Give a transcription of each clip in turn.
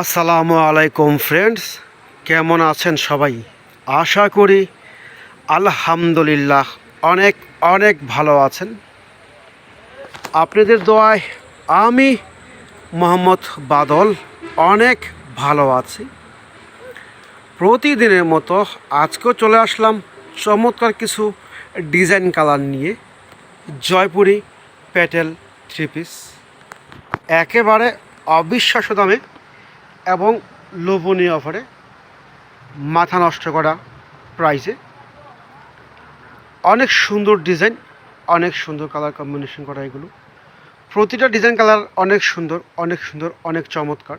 আসসালামু আলাইকুম ফ্রেন্ডস কেমন আছেন সবাই? আশা করি আলহামদুলিল্লাহ অনেক অনেক ভালো আছেন। আপনাদের দোয়ায় আমি মোহাম্মদ বাদল অনেক ভালো আছি। প্রতিদিনের মতো আজকেও চলে আসলাম চমৎকার কিছু ডিজাইন কালার নিয়ে জয়পুরি প্যাটেল থ্রি পিস। একেবারে অবিশ্বাস্য দামে এবং লোভনীয় অফারে মাথা নষ্ট করা প্রাইসে অনেক সুন্দর ডিজাইন অনেক সুন্দর কালার কম্বিনেশন করা এগুলো। প্রতিটা ডিজাইন কালার অনেক সুন্দর অনেক সুন্দর, অনেক চমৎকার।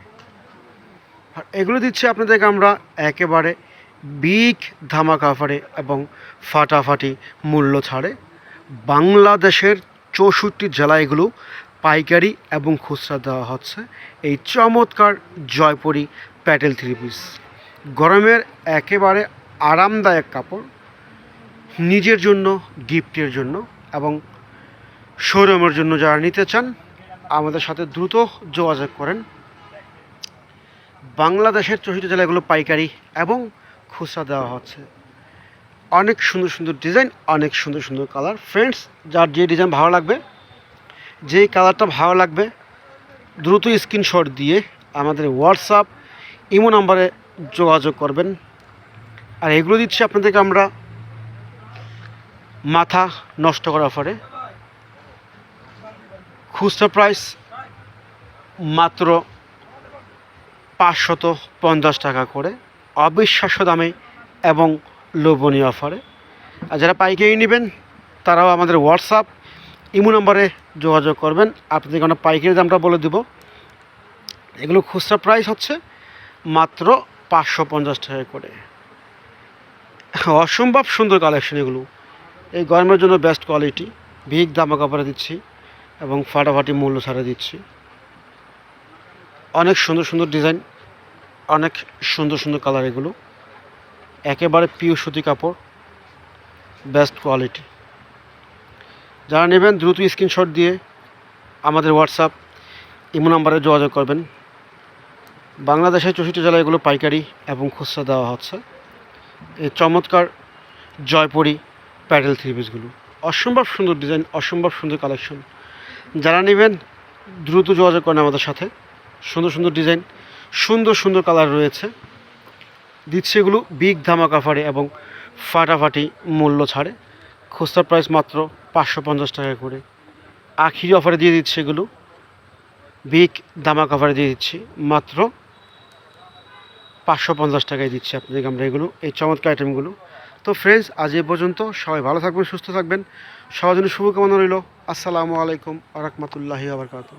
আর এগুলো দিচ্ছি আপনাদেরকে আমরা একেবারে বিগ ধামাকা অফারে এবং ফাটাফাটি মূল্য ছাড়ে। বাংলাদেশের চৌষট্টি জেলা এগুলো পাইকারি এবং খুচরা দেওয়া হচ্ছে। এই চমৎকার জয়পুরি প্যাটেল থ্রি পিস। গরমের একেবারে আরামদায়ক কাপড়। নিজের জন্য, গিফটের জন্য এবং শোরুমের জন্য যারা নিতে চান, আমাদের সাথে দ্রুত যোগাযোগ করেন। বাংলাদেশের চৌষট্টি জেলাগুলো পাইকারি এবং খুচরা দেওয়া হচ্ছে। অনেক সুন্দর সুন্দর ডিজাইন, অনেক সুন্দর সুন্দর কালার। ফ্রেন্ডস, যার যে ডিজাইন ভালো লাগবে যেই কালারটা ভালো লাগবে, দ্রুত স্ক্রিনশট দিয়ে আমাদের হোয়াটসঅ্যাপ ইমো নাম্বারে যোগাযোগ করবেন। আর এগুলো দিচ্ছি আপনাদেরকে আমরা মাথা নষ্ট করার অফারে খুচরা প্রাইস মাত্র পাঁচশত পঞ্চাশ টাকা করে, অবিশ্বাস্য দামে এবং লোভনীয় অফারে আর যারা পাইকারি নেবেন, তারাও আমাদের হোয়াটসঅ্যাপ ইমো নম্বরে যোগাযোগ করবেন। আপনাদেরকে আমরা পাইকারি দামটা বলে দেব। এগুলো খুচরা প্রাইস হচ্ছে মাত্র পাঁচশো পঞ্চাশ টাকা করে। অসম্ভব সুন্দর কালেকশন এগুলো। এই গরমের জন্য বেস্ট কোয়ালিটি ভিগ দামা কাপড়ে দিচ্ছি এবং ফাটাফাটি মূল্য ছাড়ে দিচ্ছি। অনেক সুন্দর সুন্দর ডিজাইন অনেক সুন্দর সুন্দর কালার এগুলো। একেবারে পিওর সুতি কাপড় বেস্ট কোয়ালিটি যারা নেবেন দ্রুত স্ক্রিনশট দিয়ে আমাদের হোয়াটসঅ্যাপ ইমো নাম্বারে যোগাযোগ করবেন। বাংলাদেশের চৌষট্টি জেলায় এগুলো পাইকারি এবং খুচরা দেওয়া হচ্ছে। এই চমৎকার জয়পুরি প্যাডেল থ্রি পিসগুলো। অসম্ভব সুন্দর ডিজাইন, অসম্ভব সুন্দর কালেকশন। যারা নেবেন, দ্রুত যোগাযোগ করেন আমাদের সাথে। সুন্দর সুন্দর ডিজাইন, সুন্দর সুন্দর কালার রয়েছে। দিচ্ছে এগুলো বিগ ধামাক অফারে এবং ফাটাফাটি মূল্য ছাড়ে। খুচরা প্রাইস মাত্র পাঁচশো পঞ্চাশ টাকা করে। আখিরি অফারে দিয়ে দিচ্ছে এগুলো। বিগ দামাক অফারে দিয়ে দিচ্ছি। মাত্র পাঁচশো পঞ্চাশ টাকায় দিচ্ছি আপনাদেরকে আমরা এগুলো, এই চমৎকার আইটেমগুলো তো ফ্রেন্ডস আজ এ পর্যন্ত সবাই ভালো থাকবেন, সুস্থ থাকবেন। সবার জন্য শুভকামনা রইল। আসসালামু আলাইকুম আ রহমতুল্লাহি আবরকাত